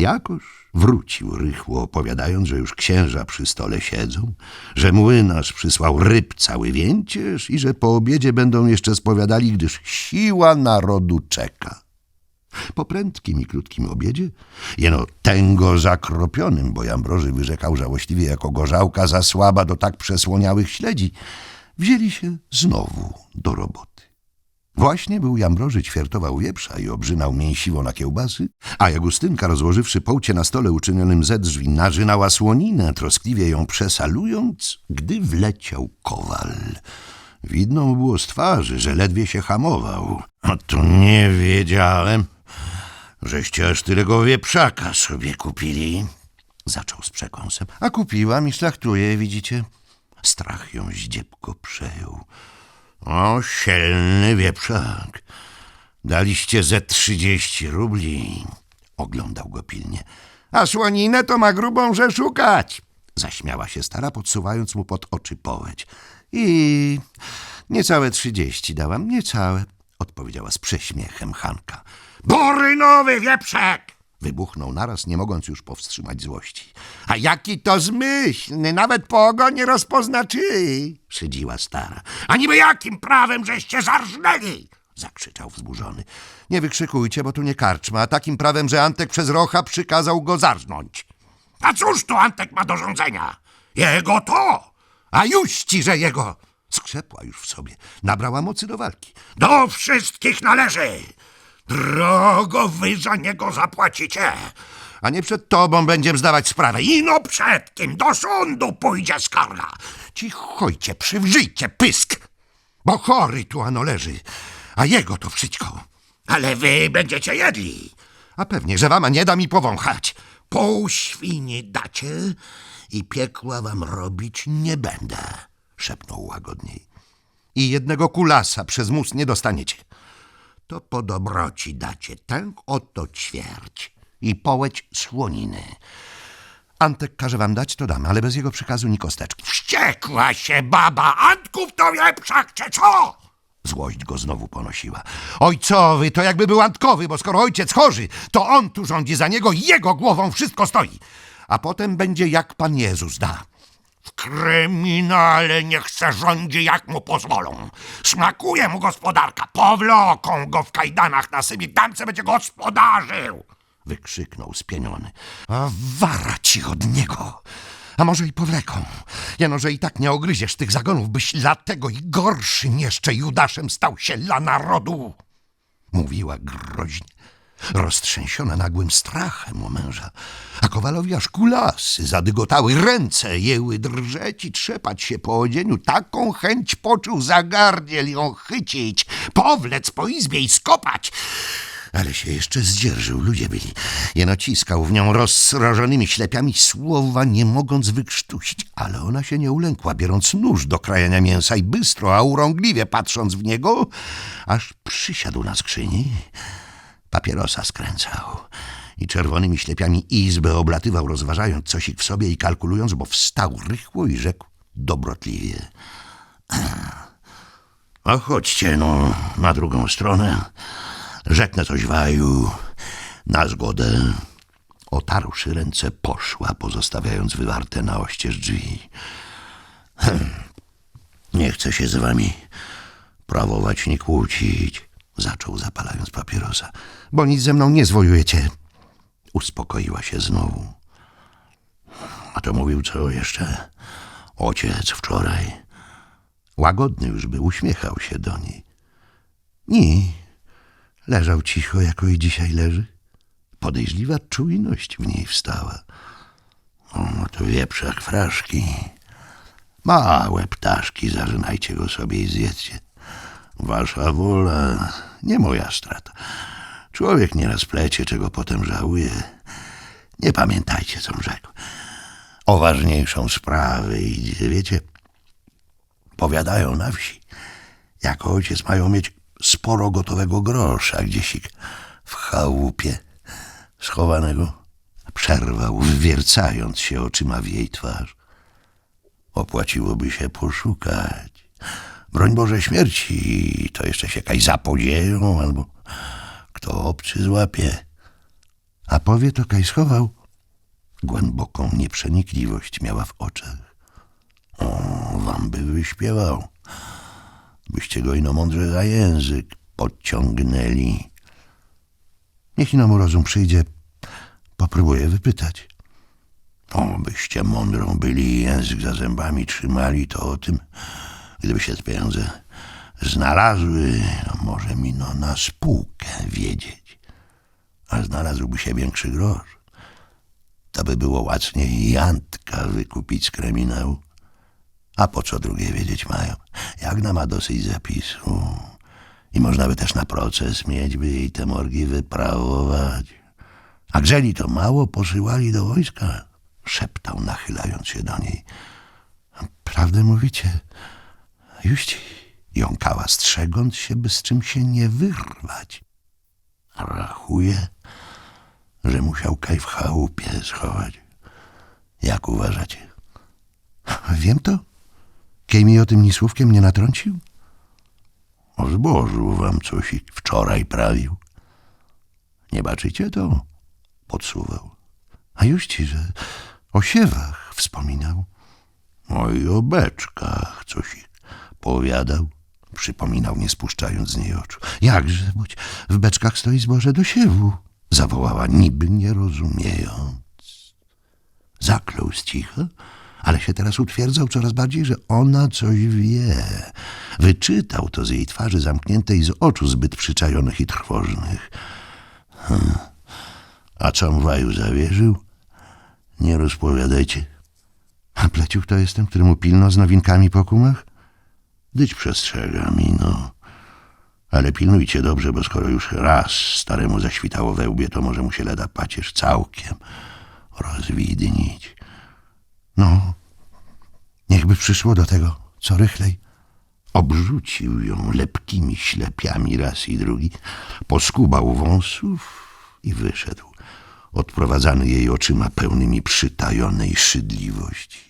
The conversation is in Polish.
Jakoż wrócił rychło, opowiadając, że już księża przy stole siedzą, że młynarz przysłał ryb cały więcież i że po obiedzie będą jeszcze spowiadali, gdyż siła narodu czeka. Po prędkim i krótkim obiedzie, jeno tęgo zakropionym, bo Jambroży wyrzekał żałośliwie jako gorzałka za słaba do tak przesłoniałych śledzi, wzięli się znowu do roboty. Właśnie był Jambroży ćwiertował wieprza i obrzynał mięsiwo na kiełbasy, a Jagustynka, rozłożywszy połcie na stole uczynionym ze drzwi, narzynała słoninę, troskliwie ją przesalując, gdy wleciał kowal. Widno mu było z twarzy, że ledwie się hamował. A to nie wiedziałem, żeście aż tyle wieprzaka sobie kupili. Zaczął z przekąsem. A kupiłam i szlachtuję, widzicie? Strach ją zdziepko przejął. O, sielny wieprzak. Daliście ze trzydzieści rubli. Oglądał go pilnie. A słoninę to ma grubą że szukać. Zaśmiała się stara, podsuwając mu pod oczy połeć. I niecałe trzydzieści dałam, niecałe, odpowiedziała z prześmiechem Hanka. Borynowy wieprzek! Wybuchnął naraz, nie mogąc już powstrzymać złości. A jaki to zmyślny, nawet po ogonie rozpoznaczy, szydziła stara. A niby jakim prawem żeście zarżnęli? zakrzyczał wzburzony. Nie wykrzykujcie, bo tu nie karczma, a takim prawem, że Antek przez Rocha przykazał go zarżnąć. A cóż to Antek ma do rządzenia? Jego to! A juści, że jego! Skrzepła już w sobie, nabrała mocy do walki. Do wszystkich należy! Drogo wy za niego zapłacicie! A nie przed tobą będziem zdawać sprawę. Ino przed kim do sądu pójdzie skarga! cichojcie, przywrzyjcie pysk, bo chory tu ano leży, a jego to wszystko. Ale wy będziecie jedli! A pewnie, że wama nie da mi powąchać. Pół świni dacie i piekła wam robić nie będę. Szepnął łagodniej. I jednego kulasa przez mus nie dostaniecie. To po dobroci dacie tę oto ćwierć. I połeć słoniny. Antek każe wam dać, to damy, ale bez jego przykazu ni kosteczki. Wściekła się baba! Antków to wieprzak, czy co? Złość go znowu ponosiła. Ojcowy, to jakby był Antkowy, bo skoro ojciec chorzy, to on tu rządzi za niego i jego głową wszystko stoi. A potem będzie jak Pan Jezus da. W kryminale niech se rządzi jak mu pozwolą. Smakuje mu gospodarka. Powloką go w kajdanach na sybi. Tam se będzie gospodarzył. Wykrzyknął spieniony. A wara ci od niego. A może i powleką. Jeno, że i tak nie ogryziesz tych zagonów, byś dlatego i gorszym jeszcze Judaszem stał się dla narodu. Mówiła groźnie, roztrzęsiona nagłym strachem o męża. A Kowalowi aż kulasy zadygotały, ręce jęły drżeć i trzepać się po odzieniu. Taką chęć poczuł za gardziel ją chycić, powlec po izbie i skopać. Ale się jeszcze zdzierżył, ludzie byli. Jeno ciskał w nią rozsrożonymi ślepiami, słowa nie mogąc wykrztusić. Ale ona się nie ulękła, biorąc nóż do krajania mięsa i bystro, a urągliwie patrząc w niego, aż przysiadł na skrzyni. Papierosa skręcał i czerwonymi ślepiami izbę oblatywał, rozważając coś w sobie i kalkulując, bo wstał rychło i rzekł dobrotliwie. A chodźcie no na drugą stronę. Rzeknę coś waju na zgodę. Otarłszy ręce, poszła, pozostawiając wywarte na oścież drzwi. Nie chcę się z wami prawować ni kłócić, zaczął zapalając papierosa, bo nic ze mną nie zwojujecie. Uspokoiła się znowu. A to mówił co jeszcze? Ojciec wczoraj. Łagodny już by uśmiechał się do niej. Nie, Leżał cicho, jako i dzisiaj leży. Podejrzliwa czujność w niej wstała. O, to wieprzak fraszki. Małe ptaszki, zażynajcie go sobie i zjedzcie. Wasza wola, nie moja strata. Człowiek nieraz plecie, czego potem żałuje. Nie pamiętajcie, co rzekł. O ważniejszą sprawę idzie, wiecie. Powiadają na wsi, jak ojciec mają mieć sporo gotowego grosza gdzieś w chałupie schowanego. Przerwał, wywiercając się oczyma w jej twarz. Opłaciłoby się poszukać. Broń Boże śmierci, to jeszcze się jakaś zapodzieją, albo kto obcy złapie. A powie to Kaj schował. Głęboką nieprzenikliwość miała w oczach. O, wam by wyśpiewał. Byście go ino mądrze za język podciągnęli. Niech ino mu rozum przyjdzie, popróbuję wypytać. O, byście mądrą byli i język za zębami trzymali, to o tym, gdyby się pieniądze znalazły, no może mi no na spółkę wiedzieć. A znalazłby się większy grosz. To by było łacniej Jantka wykupić z kryminału. A po co drugie wiedzieć mają? Jagna ma dosyć zapisu. I można by też na proces mieć, by jej te morgi wyprawować. A grzeli to mało posyłali do wojska, szeptał, nachylając się do niej. Prawdę mówicie, juści, jąkała, strzegąc się, by z czym się nie wyrwać. Rachuje, że musiał Kaj w chałupie schować. Jak uważacie? Wiem to. Kiej mi o tym ni słówkiem nie natrącił? O zbożu wam coś wczoraj prawił. Nie baczycie to? Podsuwał. A juści, że o siewach wspominał. O i o beczkach coś powiadał. Przypominał, nie spuszczając z niej oczu. Jakże, boć w beczkach stoi zboże do siewu. Zawołała, niby nie rozumiejąc. Zaklął z cicha, ale się teraz utwierdzał coraz bardziej, że ona coś wie. Wyczytał to z jej twarzy zamkniętej, z oczu zbyt przyczajonych i trwożnych. Hm. A co Waju zawierzył? Nie rozpowiadajcie. A pleciuch to jestem, któremu pilno z nowinkami po kumach? Dyć przestrzegam i no. Ale pilnujcie dobrze, bo skoro już raz staremu zaświtało we łbie, to może mu się leda pacierz całkiem rozwidnić. No, niechby przyszło do tego, co rychlej. Obrzucił ją lepkimi ślepiami raz i drugi, poskubał wąsów i wyszedł, odprowadzany jej oczyma pełnymi przytajonej szydliwości.